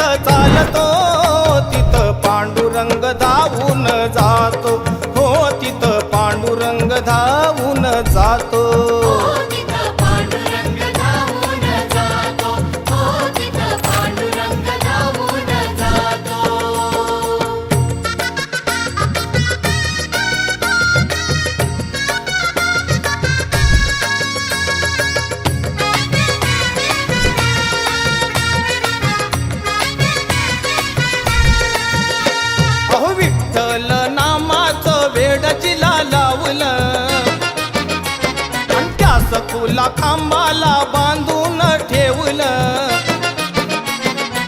जिथं चालतो तिथं पांडुरंग धावून जातो. हो तिथं पांडुरंग धावून जातो. सखूला खांबाला बांधून ठेवलं.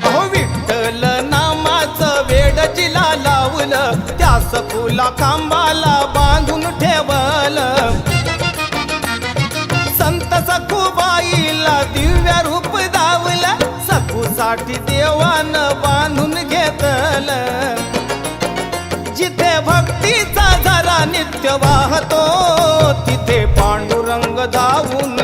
अहो विठ्ठल नामाचं वेड लावलं. त्या सखूला खांबाला बांधून ठेवलं. संत सखूबाईला दिव्य रूप दावलं. सखूसाठी देवानं बांधून घेतलं. जिथे भक्तीचा झरा नित्य वाहतो तिथे पांडुरंग धावून